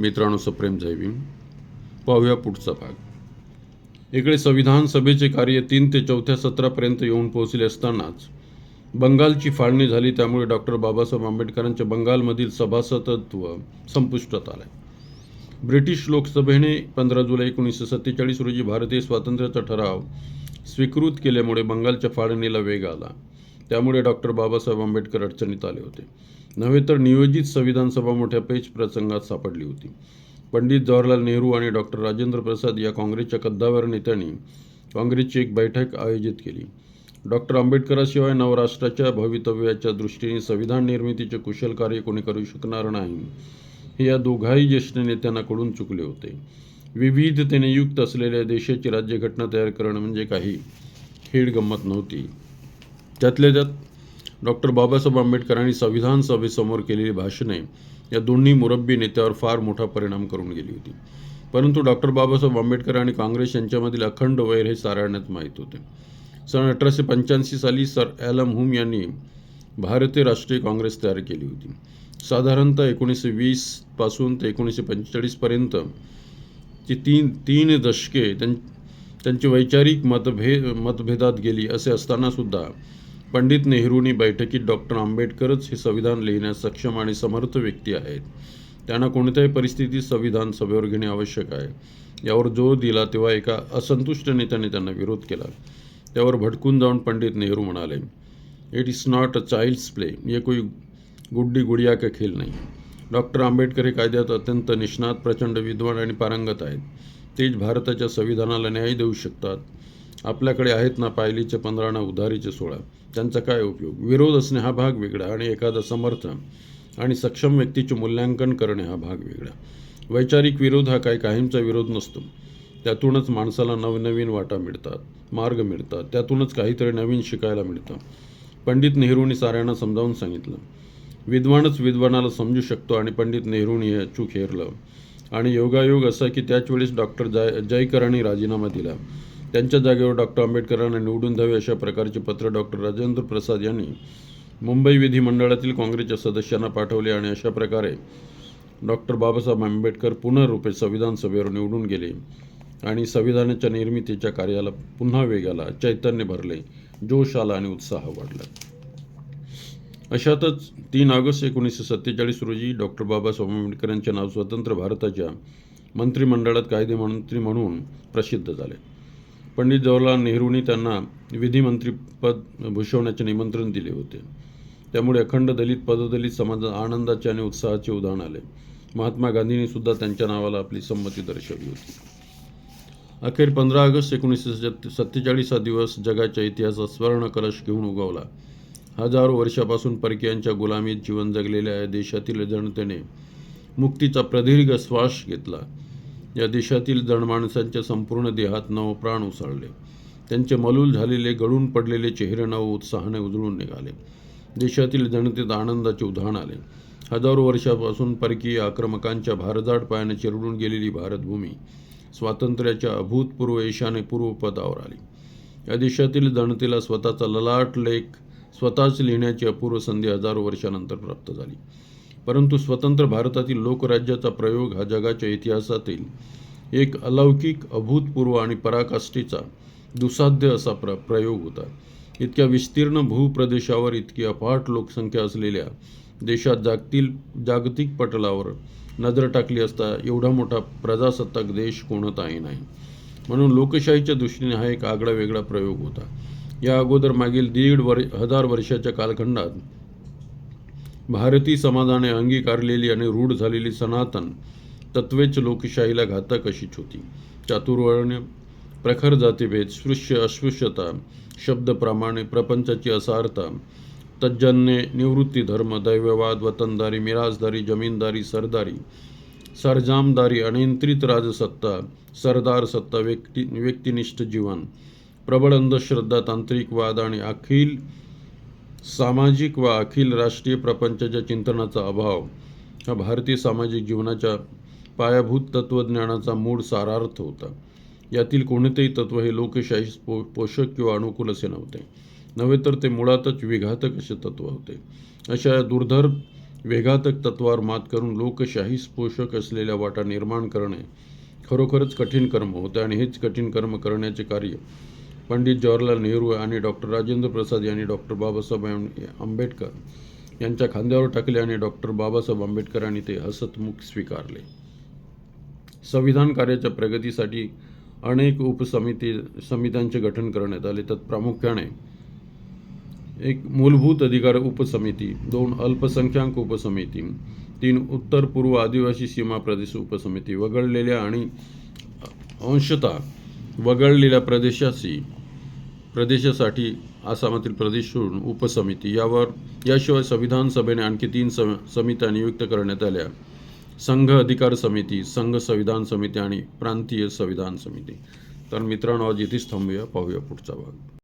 मित्रांनो सप्रेम जयभीम पाहूया पुढचा भाग. इकडे संविधान सभेचे कार्य तीन ते चौथ्या सत्रापर्यंत येऊन पोहोचले असतानाच बंगालची फाळणी झाली. त्यामुळे डॉक्टर बाबासाहेब आंबेडकरांच्या बंगालमधील सभासदत्व संपुष्टात आलं. ब्रिटिश लोकसभेने पंधरा जुलै एकोणीसशे सत्तेचाळीस रोजी भारतीय स्वातंत्र्याचा ठराव स्वीकृत केल्यामुळे बंगालच्या फाळणीला वेग आला. त्यामुळे डॉक्टर बाबासाहेब आंबेडकर अडचणीत आले होते. नव्हे तर नियोजित संविधान सभा मोठ्या पेच प्रसंगात सापडली होती. पंडित जवाहरलाल नेहरू आणि डॉक्टर राजेंद्र प्रसाद या काँग्रेसच्या कद्दावर नेत्यांनी काँग्रेसची एक बैठक आयोजित केली. डॉक्टर आंबेडकराशिवाय नवराष्ट्राच्या भवितव्याच्या दृष्टीने संविधान निर्मितीचे कुशल कार्य कोणी करू शकणार नाही हे या दोघाही ज्येष्ठ नेत्यांना कळून चुकले होते. विविधतेने युक्त असलेल्या देशाची राज्यघटना तयार करणं म्हणजे काही खेड गंमत नव्हती. त्यातल्या त्यात डॉक्टर बाबासाहेब आंबेडकरांनी संविधान सभेसमोर केलेली भाषणे या दोन्ही मुरब्बी नेत्यावर फार मोठा परिणाम करून गेली होती. परंतु डॉक्टर बाबासाहेब आंबेडकर आणि काँग्रेस यांच्यामधील अखंड वैर हे साऱ्यांनाच माहीत होते. सन अठराशे पंच्याऐंशी साली सर ॲलम हुम यांनी भारतीय राष्ट्रीय काँग्रेस तयार केली होती. साधारणतः एकोणीसशे वीसपासून ते एकोणीसशे पंचेचाळीसपर्यंत ती तीन तीन दशके त्यां त्यांची वैचारिक मतभेद मतभेदात गेली असे असतानासुद्धा पंडित नेहरूंनी बैठकीत डॉक्टर आंबेडकरच हे संविधान लिहिण्यास सक्षम आणि समर्थ व्यक्ती आहेत. त्यांना कोणत्याही परिस्थितीत संविधान सभेवर घेणे आवश्यक आहे. यावर जोर दिला तेव्हा एका असंतुष्ट नेत्याने त्यांना विरोध केला. त्यावर भडकून जाऊन पंडित नेहरू म्हणाले it is not a child's play ये कोई गुड्डी गुडिया का खेल नाही. डॉक्टर आंबेडकर हे कायद्यात अत्यंत निष्णात प्रचंड विद्वान आणि पारंगत आहेत. तेच भारताच्या संविधानाला न्याय देऊ शकतात. आपल्याकडे आहेत ना पायलीचे पंधरा ना उधारीचे सोळा. त्यांचा काय उपयोग? विरोध असणे हा भाग वेगळा आणि एखादा समर्थ आणि सक्षम व्यक्तीचे मूल्यांकन करणे हा भाग वेगळा. वैचारिक विरोध हा काही काहींचा विरोध नसतो. त्यातूनच माणसाला नवनवीन वाटा मिळतात मार्ग मिळतात त्यातूनच काहीतरी नवीन शिकायला मिळतं. पंडित नेहरूंनी साऱ्यांना समजावून सांगितलं. विद्वानच विद्वानाला समजू शकतो आणि पंडित नेहरूंनी हे अचूक हेरलं. आणि योगायोग असा की त्याच वेळेस डॉक्टर जय जयकरांनी राजीनामा दिला. त्यांच्या जागेवर डॉक्टर आंबेडकरांना निवडून द्यावे अशा प्रकारचे पत्र डॉक्टर राजेंद्र प्रसाद यांनी मुंबई विधिमंडळातील काँग्रेसच्या सदस्यांना पाठवले आणि अशा प्रकारे डॉक्टर बाबासाहेब आंबेडकर पुनरुपे संविधान सभेवर निवडून गेले आणि संविधानाच्या निर्मितीच्या कार्याला पुन्हा वेग आला चैतन्य भरले जोश आला आणि उत्साह वाढला. अशातच तीन ऑगस्ट एकोणीसशे सत्तेचाळीस रोजी डॉक्टर बाबासाहेब आंबेडकर यांचे नाव स्वतंत्र भारताच्या मंत्रिमंडळात कायदेमंत्री म्हणून प्रसिद्ध झाले. पंडित जवाहरलाल नेहरूंनी त्यांना विधिमंत्रीपद भूषवण्याचे निमंत्रण दिले होते. त्यामुळे अखंड दलित पददलित समाजात आनंदाचे आणि उत्साहाचे उदाहरण आले. महात्मा गांधींनी सुद्धा त्यांच्या नावाला आपली संमती दर्शवली होती. अखेर पंधरा ऑगस्ट एकोणीसशे सत्ते सत्तेचाळीस हा दिवस जगाच्या इतिहासात स्वर्ण कलश घेऊन उगवला. हजारो वर्षापासून परकीयांच्या गुलामीत जीवन जगलेल्या या देशातील जनतेने मुक्तीचा प्रदीर्घ श्वास घेतला. या देशातील जणमाणसांच्या संपूर्ण देहात नवप्राण उसळले. त्यांचे मलूल झालेले गळून पडलेले चेहरे नव उत्साहाने उजळून निघाले. देशातील जनतेत आनंदाचे उधाण आले. हजारो वर्षापासून परकीय आक्रमकांच्या भारजाड पायाने चिरडून गेलेली भारतभूमी स्वातंत्र्याच्या अभूतपूर्व ईशाने पूर्वपदावर आली या देशातील जनतेला स्वतःचा ललाट लेख स्वतःच लिहिण्याची अपूर्व संधी हजारो वर्षानंतर प्राप्त झाली. परंतु स्वतंत्र भारतातील लोकराज्याचा प्रयोग हा जगाच्या इतिहासातील एक अलौकिक अभूतपूर्व आणि पराकाष्ठीचा दुसाध्य असा प्र प्रयोग होता. इतक्या विस्तीर्ण भूप्रदेशावर इतकी अफाट लोकसंख्या असलेल्या देशात जागतील जागतिक पटलावर नजर टाकली असता एवढा मोठा प्रजासत्ताक देश कोणताही नाही. म्हणून लोकशाहीच्या दृष्टीने हा एक आगळा वेगळा प्रयोग होता. या अगोदर मागील दीड वर हजार वर्षाच्या कालखंडात भारतीय समाजाने अंगीकारलेली आणि रूढ झालेली सनातन तत्वेच लोकशाहीला घातक अशीच होती. चातुर्वर्ण प्रखर जातीभेद स्पृश्य अस्पृश्यता शब्दप्रमाणे प्रपंचाची असारता तज्जन्य निवृत्ती धर्म दैववाद वतनदारी मिराजदारी जमीनदारी सरदारी सरजामदारी अनियंत्रित राजसत्ता सरदार सत्ता व्यक्ती व्यक्तिनिष्ठ जीवन प्रबळ अंधश्रद्धा तांत्रिकवाद आणि अखिल सामाजिक व अखिल राष्ट्रीय प्रपंचाच्या चिंतनाचा अभाव हा भारतीय सामाजिक जीवनाच्या पायाभूत तत्त्वज्ञानाचा मूळ सारार्थ होता. यातील कोणतेही तत्त्व हे लोकशाहीस पो पोषक किंवा अनुकूल असे नव्हते. नव्हे तर ते मुळातच विघातक असे तत्त्व होते. अशा या दुर्धर वेघातक तत्वावर मात करून लोकशाहीस पोषक असलेल्या वाटा निर्माण करणे खरोखरच कठीण कर्म होते आणि हेच कठीण कर्म करण्याचे कार्य पंडित जवाहरलाल नेहरू आणि डॉक्टर राजेंद्र प्रसाद यांनी डॉक्टर बाबासाहेब आंबेडकर यांच्या खांद्यावर टाकले आणि डॉक्टर बाबासाहेब आंबेडकरांनी ते हसतमुख स्वीकारले. संविधान कार्याच्या प्रगतीसाठी अनेक उपसमिती समित्यांचे गठन करण्यात आले. त्यात प्रामुख्याने एक मूलभूत अधिकार उपसमिती दोन अल्पसंख्याक उपसमिती तीन उत्तर पूर्व आदिवासी सीमा प्रदेश उपसमिती वगळलेल्या आणि अंशतः वगळलेल्या प्रदेशाशी प्रदेशासाठी आसामातील प्रदेश सोडून उपसमिती यावर याशिवाय संविधान सभेने आणखी तीन सम समित्या नियुक्त करण्यात आल्या. संघ अधिकार समिती संघ संविधान समिती आणि प्रांतीय संविधान समिती. तर मित्रांनो आज इथेच थांबूया. पाहूया पुढचा भाग.